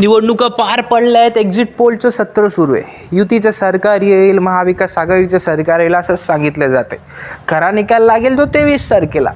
निवडणुका पार पडल्या आहेत एक्झिट पोलचं सत्र सुरू आहे. युतीचं सरकार येईल महाविकास आघाडीचं सरकार येईल असंच सांगितलं जाते खरा निकाल लागेल तो तेवीस तारखेला.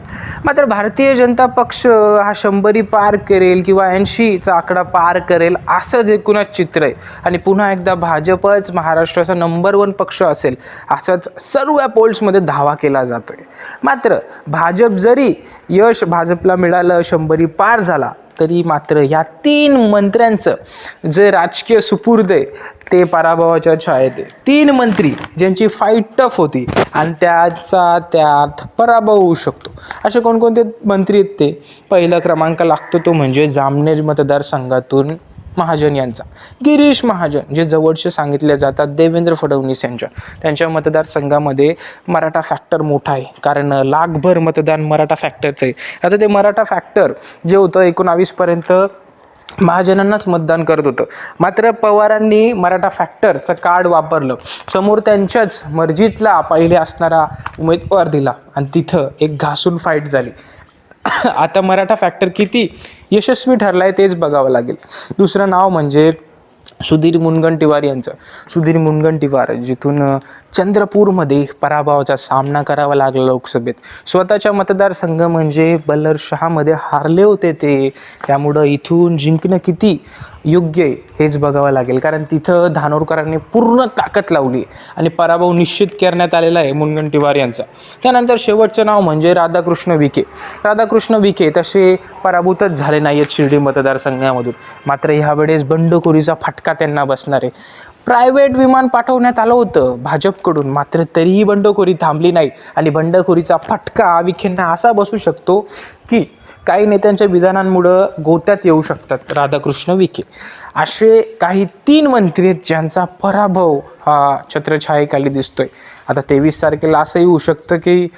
मात्र भारतीय जनता पक्ष हा शंभरी पार करेल किंवा ऐंशीचा आकडा पार करेल असंच एकूणच चित्र आहे. आणि पुन्हा एकदा भाजपच महाराष्ट्राचा नंबर वन पक्ष असेल असंच सर्व पोल्समध्ये धावा केला जातोय. मात्र भाजप जरी यश भाजपला मिळालं शंभरी पार झाला तरी मात्र या तीन मंत्र्यांचं जे राजकीय सुपूर्द आहे ते पराभवाच्या छायेत आहे. तीन मंत्री ज्यांची फाईट टफ होती आणि त्याचा त्यात पराभव होऊ शकतो. असे कोणकोणते मंत्री आहेत ते? पहिला क्रमांक लागतो तो म्हणजे जामनेर मतदारसंघातून महाजन यांचा. गिरीश महाजन जे जवळचे सांगितले जातात देवेंद्र फडणवीस यांच्या. त्यांच्या मतदारसंघामध्ये मराठा फॅक्टर मोठा आहे. कारण लाखभर मतदान मराठा फॅक्टरचं आहे. आता ते मराठा फॅक्टर जे होतं एकोणावीसपर्यंत महाजनांनाच मतदान करत होतं. मात्र पवारांनी मराठा फॅक्टरचं कार्ड वापरलं. समोर त्यांच्याच मर्जीतला पहिले असणारा उमेदवार दिला. आणि तिथं एक घासून फाईट झाली. आता मराठा फॅक्टर किती? यशस्वी ठरला आहे तेच बघावं लागेल. दुसरं नाव म्हणजे सुधीर मुनगंटीवार यांचं. सुधीर मुनगंटीवार जिथून चंद्रपूरमध्ये पराभवाचा सामना करावा लागला लोकसभेत. स्वतःच्या मतदारसंघ म्हणजे बल्लरशहामध्ये हारले होते ते. त्यामुळं इथून जिंकणं किती? योग्य आहे हेच बघावं लागेल. कारण तिथं धानोरकरांनी पूर्ण ताकद लावली आणि पराभव निश्चित करण्यात आलेला आहे मुनगंटीवार यांचा. त्यानंतर शेवटचं नाव म्हणजे राधाकृष्ण विखे. राधाकृष्ण विखे तसे पराभूतच झाले नाही आहेत शिर्डी मतदारसंघामधून. मात्र ह्यावेळेस बंडखोरीचा फटका त्यांना बसणार आहे. प्रायव्हेट विमान पाठवण्यात आलं होतं भाजपकडून मात्र तरीही बंडखोरी थांबली नाही. आणि बंडखोरीचा फटका विखेंना असा बसू शकतो की काही नेत्यांच्या विधानांमुळं गोत्यात येऊ शकतात. राधाकृष्ण विखे. असे काही तीन मंत्री आहेत ज्यांचा पराभव हा छत्रछायेखाली दिसतोय. आता तेवीस तारखेला असंही होऊ शकतं की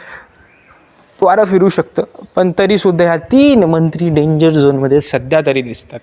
वारं फिरू शकतं पण तरीसुद्धा ह्या तीन मंत्री डेंजर झोनमध्ये सध्या तरी दिसतात.